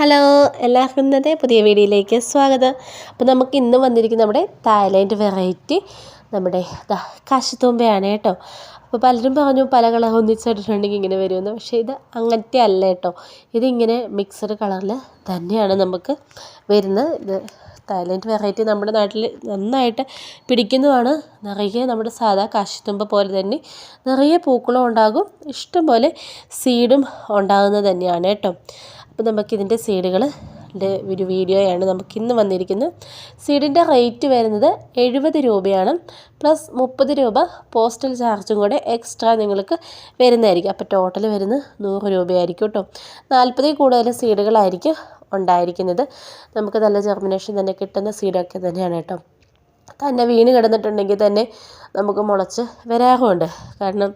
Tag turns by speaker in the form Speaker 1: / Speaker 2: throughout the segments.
Speaker 1: Hello എല്ലാവർക്കും ഇന്നത്തെ പുതിയ വീഡിയോയിലേക്ക് സ്വാഗതം. അപ്പോൾ നമുക്ക് ഇന്ന് വന്നിരിക്കുന്ന നമ്മുടെ തായ്ലൻഡ് വെറൈറ്റി നമ്മുടെ കാശിത്തുമ്പയാണ് കേട്ടോ. അപ്പോൾ പലരും പറഞ്ഞു പല കളർ ഒന്നിച്ചിട്ടുണ്ടെങ്കിൽ ഇങ്ങനെ വരുമെന്ന്. പക്ഷേ ഇത് അങ്ങനത്തെ അല്ല കേട്ടോ. ഇതിങ്ങനെ മിക്സഡ് കളറിൽ തന്നെയാണ് നമുക്ക് വരുന്നത്. ഇത് തായ്ലൻഡ് വെറൈറ്റി നമ്മുടെ നാട്ടിൽ നന്നായിട്ട് പിടിക്കുന്നതാണ്. നിറയെ നമ്മുടെ സാധാ കാശിത്തുമ്പ പോലെ തന്നെ നിറയെ പൂക്കളും ഉണ്ടാകും. ഇഷ്ടംപോലെ സീഡും ഉണ്ടാകുന്നത് തന്നെയാണ് കേട്ടോ. അപ്പോൾ നമുക്കിതിന്റെ സീഡുകൾ ഒരു വീഡിയോയാണ് നമുക്ക് ഇന്ന് വന്നിരിക്കുന്നത്. സീഡിന്റെ റേറ്റ് വരുന്നത് എഴുപത് രൂപയാണ്. പ്ലസ് മുപ്പത് രൂപ പോസ്റ്റൽ ചാർജും കൂടെ എക്സ്ട്രാ നിങ്ങൾക്ക് വരുന്നതായിരിക്കും. അപ്പോൾ ടോട്ടൽ വരുന്നത് നൂറ് രൂപയായിരിക്കും കേട്ടോ. നാൽപ്പതിൽ കൂടുതൽ സീഡുകളായിരിക്കും ഉണ്ടായിരിക്കുന്നത്. നമുക്ക് നല്ല ജെർമിനേഷൻ തന്നെ കിട്ടുന്ന സീഡൊക്കെ തന്നെയാണ് കേട്ടോ. തന്നെ വീണ് കിടന്നിട്ടുണ്ടെങ്കിൽ തന്നെ നമുക്ക് മുളച്ച് വരാറുമുണ്ട്. കാരണം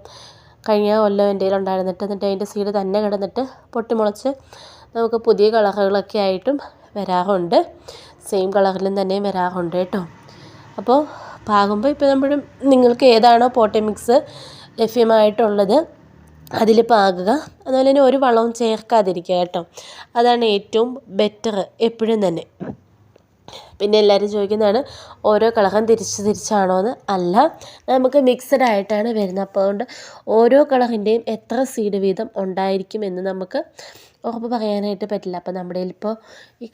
Speaker 1: കഴിഞ്ഞ കൊല്ലം എന്റെ ഉണ്ടായിരുന്നിട്ട് എന്നിട്ട് അതിന്റെ സീഡ് തന്നെ കിടന്നിട്ട് പൊട്ടിമുളച്ച് നമുക്ക് പുതിയ കളറുകളൊക്കെ ആയിട്ടും വരാറുണ്ട്. സെയിം കളറിലും തന്നെ വരാറുണ്ട് കേട്ടോ. അപ്പോൾ പാകുമ്പോൾ ഇപ്പോൾ നമ്മൾ നിങ്ങൾക്ക് ഏതാണോ പോട്ടി മിക്സ് ലഭ്യമായിട്ടുള്ളത് അതിൽ പാകുക. അതുപോലെ തന്നെ ഒരു വളവും ചേർക്കാതിരിക്കുക കേട്ടോ. അതാണ് ഏറ്റവും ബെറ്റർ എപ്പോഴും തന്നെ. പിന്നെ എല്ലാവരും ചോദിക്കുന്നതാണ് ഓരോ കളറും തിരിച്ച് തിരിച്ചാണോ എന്ന്? അല്ല നമുക്ക് മിക്സഡ് ആയിട്ടാണ് വരുന്നത്. അപ്പോൾ അതുകൊണ്ട് ഓരോ കളറിന്റെയും എത്ര സീഡ് വീതം ഉണ്ടായിരിക്കും എന്ന് നമുക്ക് ഉറപ്പ് പറയാനായിട്ട് പറ്റില്ല. അപ്പോൾ നമ്മുടെ ഇപ്പോൾ ഈ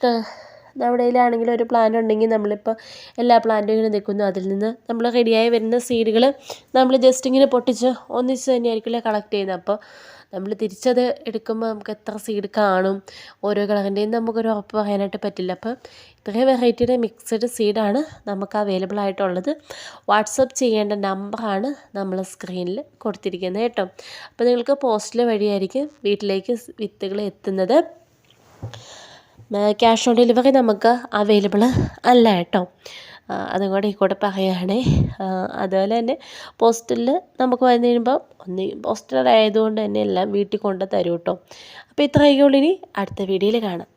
Speaker 1: നമ്മുടെ കയ്യിലാണെങ്കിൽ ഒരു പ്ലാന്റ് ഉണ്ടെങ്കിൽ നമ്മളിപ്പോൾ എല്ലാ പ്ലാന്റും ഇങ്ങനെ നിൽക്കുന്നു. അതിൽ നിന്ന് നമ്മൾ റെഡിയായി വരുന്ന സീഡുകൾ നമ്മൾ ജസ്റ്റ് ഇങ്ങനെ പൊട്ടിച്ച് ഒന്നിച്ച് തന്നെയായിരിക്കില്ല കളക്ട് ചെയ്യുന്നത്. അപ്പോൾ നമ്മൾ തിരിച്ചത് എടുക്കുമ്പോൾ നമുക്ക് എത്ര സീഡ് കാണും? ഓരോ കളറിന്റെയും നമുക്കൊരു ഉറപ്പ് പറയാനായിട്ട് പറ്റില്ല. അപ്പോൾ ഇത്രയും വെറൈറ്റിയുടെ മിക്സഡ് സീഡാണ് നമുക്ക് അവൈലബിൾ ആയിട്ടുള്ളത്. വാട്സപ്പ് ചെയ്യേണ്ട നമ്പറാണ് നമ്മൾ സ്ക്രീനിൽ കൊടുത്തിരിക്കുന്നത് കേട്ടോ. അപ്പോൾ നിങ്ങൾക്ക് പോസ്റ്റിൽ വഴിയായിരിക്കും വീട്ടിലേക്ക് വിത്തുകൾ എത്തുന്നത്. ക്യാഷ് ഓൺ ഡെലിവറി നമുക്ക് അവൈലബിൾ അല്ല കേട്ടോ. അതും കൂടെ ഈ കൂടെ പറയുകയാണേ. അതുപോലെ തന്നെ പോസ്റ്റലിൽ നമുക്ക് വന്നു കഴിയുമ്പോൾ ഒന്ന് പോസ്റ്റൽ ആയതുകൊണ്ട് തന്നെ എല്ലാം വീട്ടിൽ കൊണ്ട് തരും കേട്ടോ. അപ്പോൾ ഇത്രയൊക്കെ ഉള്ളൂ ഇനി അടുത്ത വീഡിയോയിൽ കാണാം.